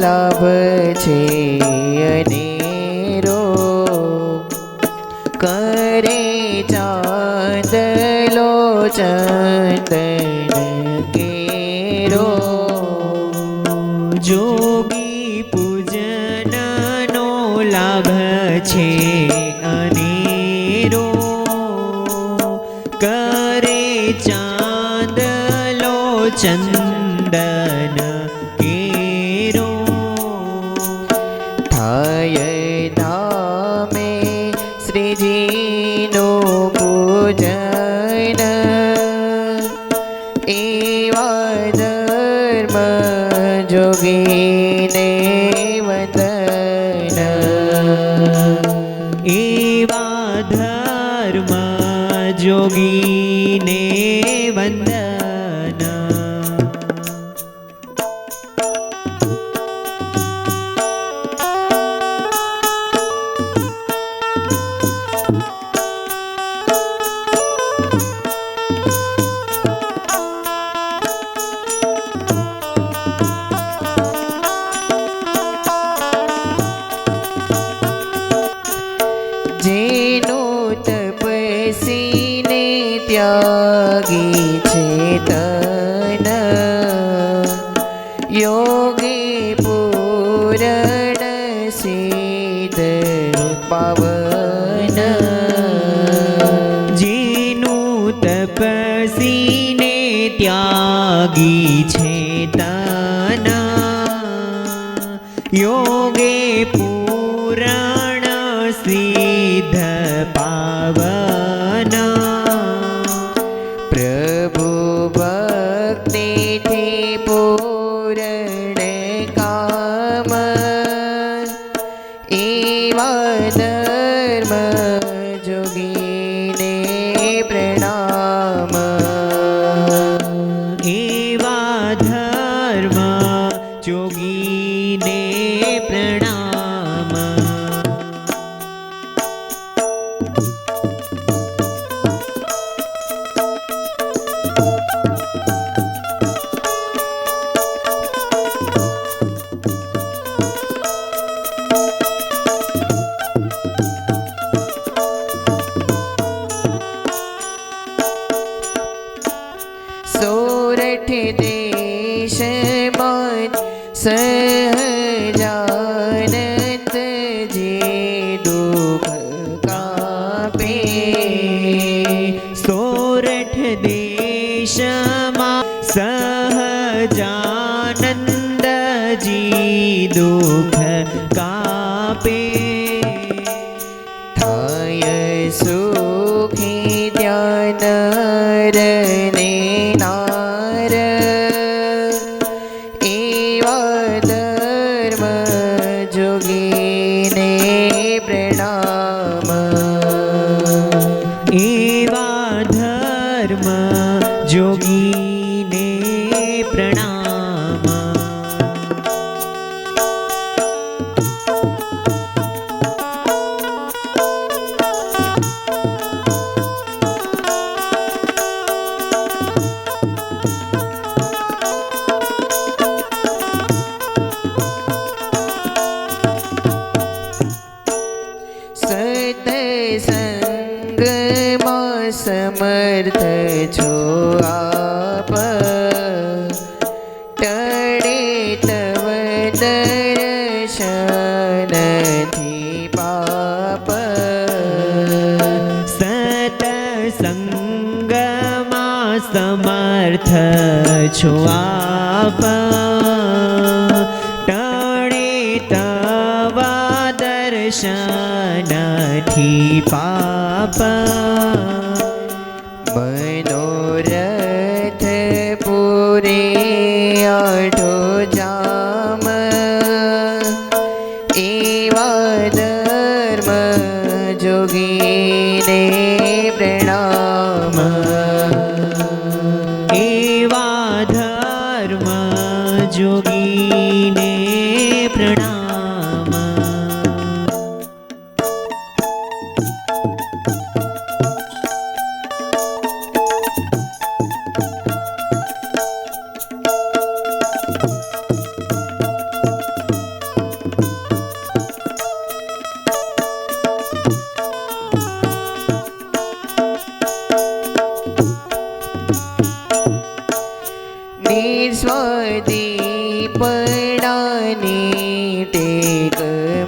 લાભ છે અનેરો કરે ચાંદલો ચંદન કેરો. જોગી પૂજનનો લાભ છે અનેરો કરે ચાંદલો ચંદન યોગી પૂરણ સીધ પાવન જેનું તપસીને ત્યાગી છે તના યોગે પૂરણ સતસંગમાં સમર્થ છો આપ. ટળે તવ દર્શનથી પાપ. સતસંગમાં સમર્થ છો આપ. દર્શનથી પાપ.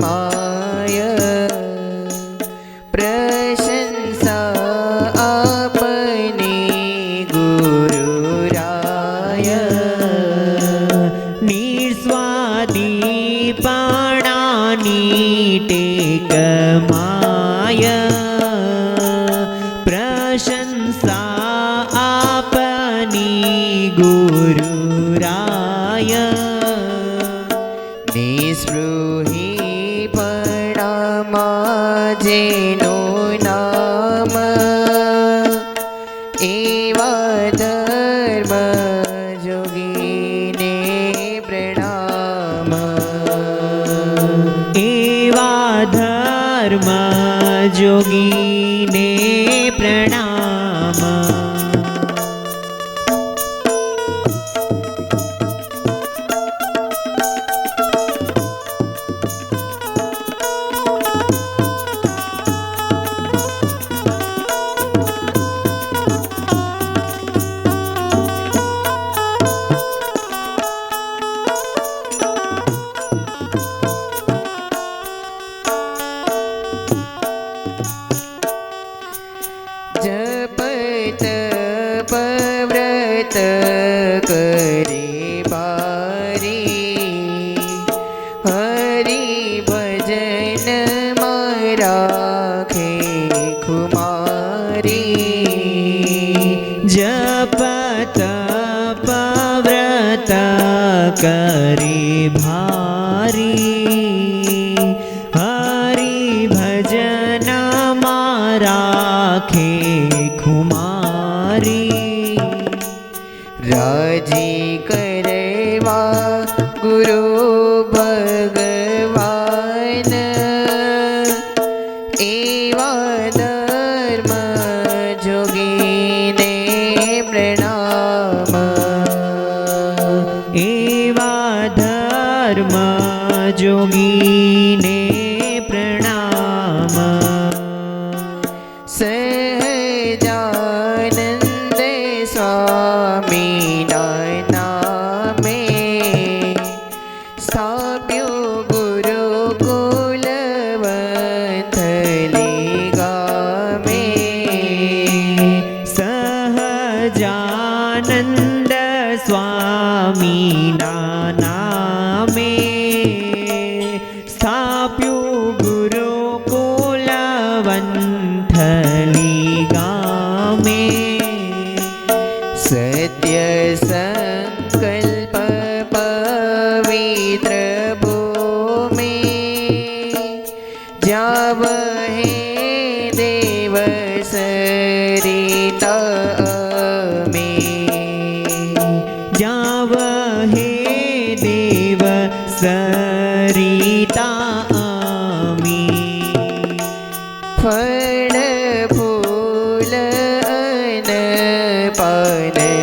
ma સ્પૃહી પરણામાં જેનું નામ એવા ધર્મ જોગીને પ્રણામ એવા ધર્મ જોગી ഗുരു सत्य सन पर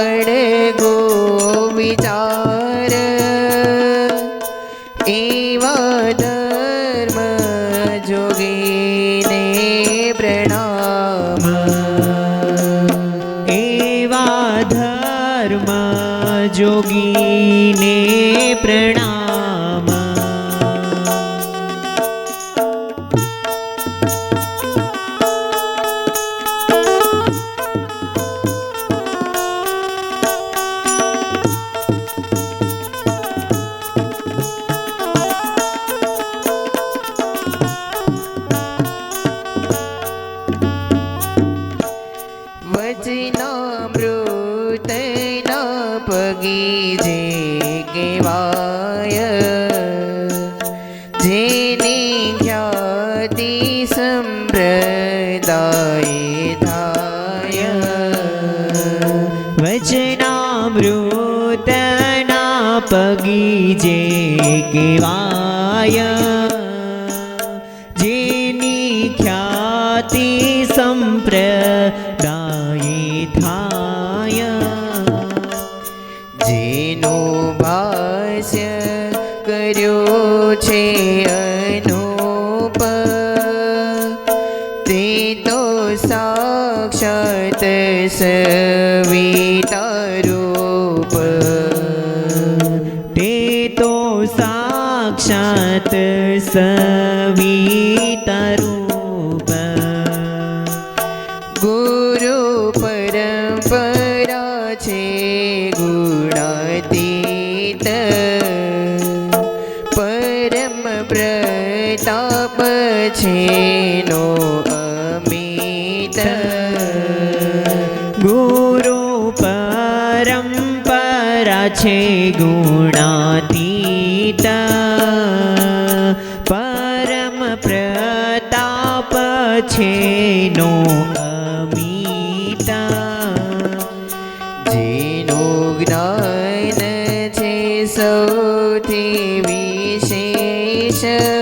படு. સંપ્રદાય થાય વચનામૃતના પગી જે કેવાય સવિતરૂપ ગુરુ પરંપરા છે ગુણાતીત પરમ પ્રતાપ છે નો અમિત ગુરુ પરંપરા છે ગુણાતીત નો અમિત જેનું જ્ઞાન છે સૌથી વિશેષ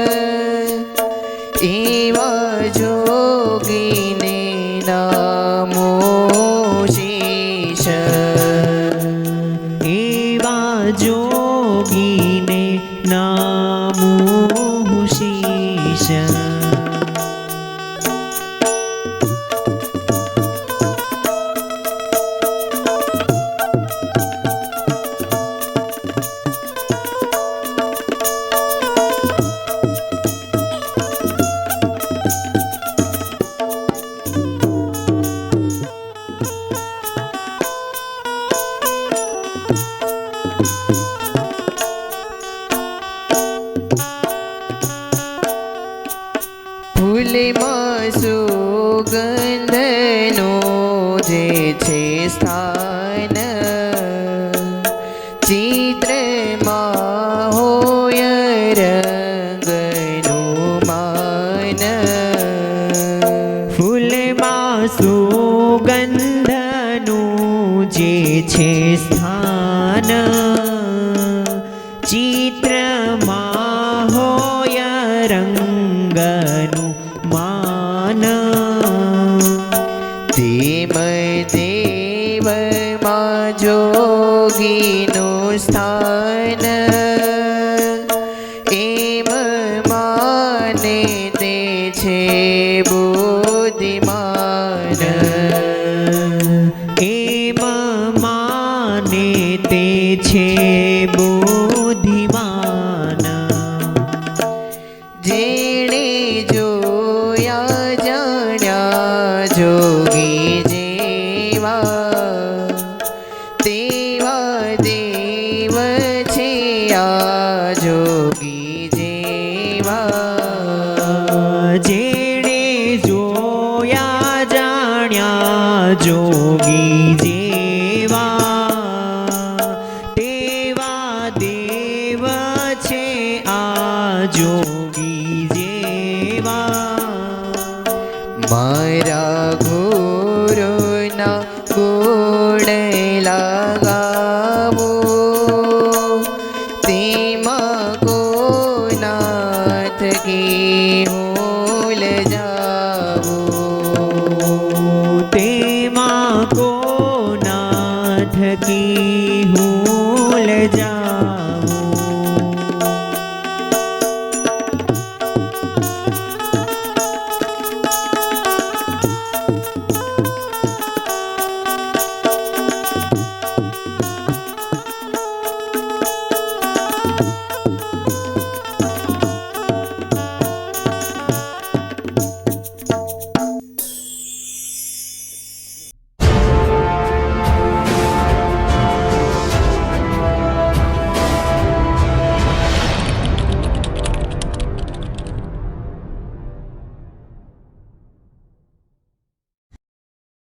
ચિત્રમાં હોય સ્થાન એમ માને તે છે બુદ્ધિમાન એમ માને તે છે બુદ્ધિમાન જેણે જોયા જાણ્યા જોગી જેવા તેવા દેવ છે આ જોગી.